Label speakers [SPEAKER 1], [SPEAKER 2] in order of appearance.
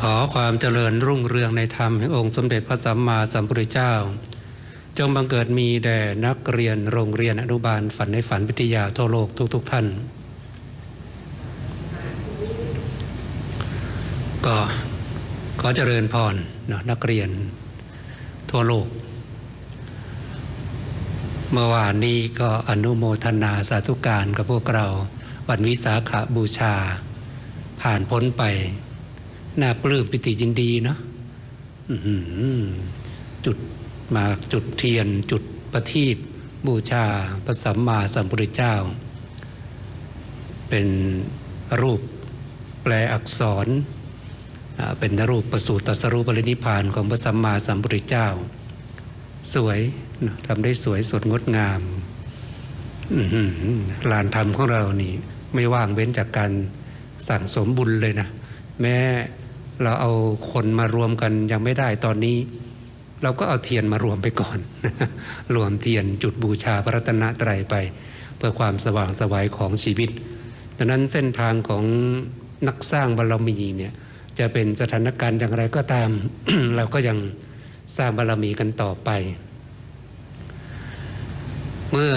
[SPEAKER 1] ขอความเจริญรุ่งเรืองในธรรมแห่งองค์สมเด็จพระสัมมาสัมพุทธเจ้า จงบังเกิดมีแด่นักเรียนโรงเรียนอนุบาลฝันในฝันวิทยาทั่วโลกทุกๆทท่าน ก็ขอเจริญพรนะนักเรียนทั่วโลก เมื่อวานนี้ก็อนุโมทนาสาธุการกับพวกเรา วันวิสาขาบูชา ผ่านพ้นไป น่าปลื้มปิติยินดีเนาะจุดมาจุดเทียน จุดประทีปบูชาพระสัมมาสัมพุทธเจ้า เป็นรูปแปลอักษร เป็นรูปประสูติตรัสรู้ปรินิพานของพระสัมมาสัมพุทธเจ้า สวยทำได้สวยสดงดงามหลานธรรมของเรานี่ ไม่ว่างเว้นจากการสั่งสมบุญเลยนะ แม้ เราเอาคนมารวมกันยังไม่ได้ตอนนี้ เราก็เอาเทียนมารวมไปก่อน รวมเทียนจุดบูชาพระรัตนตรัยไป เพื่อความสว่างสวัยของชีวิตดังนั้นเส้นทางของนักสร้างบารมีเนี่ยจะเป็นสถานการณ์อย่างไรก็ตาม เราก็ยังสร้างบารมีกันต่อไป เมื่อ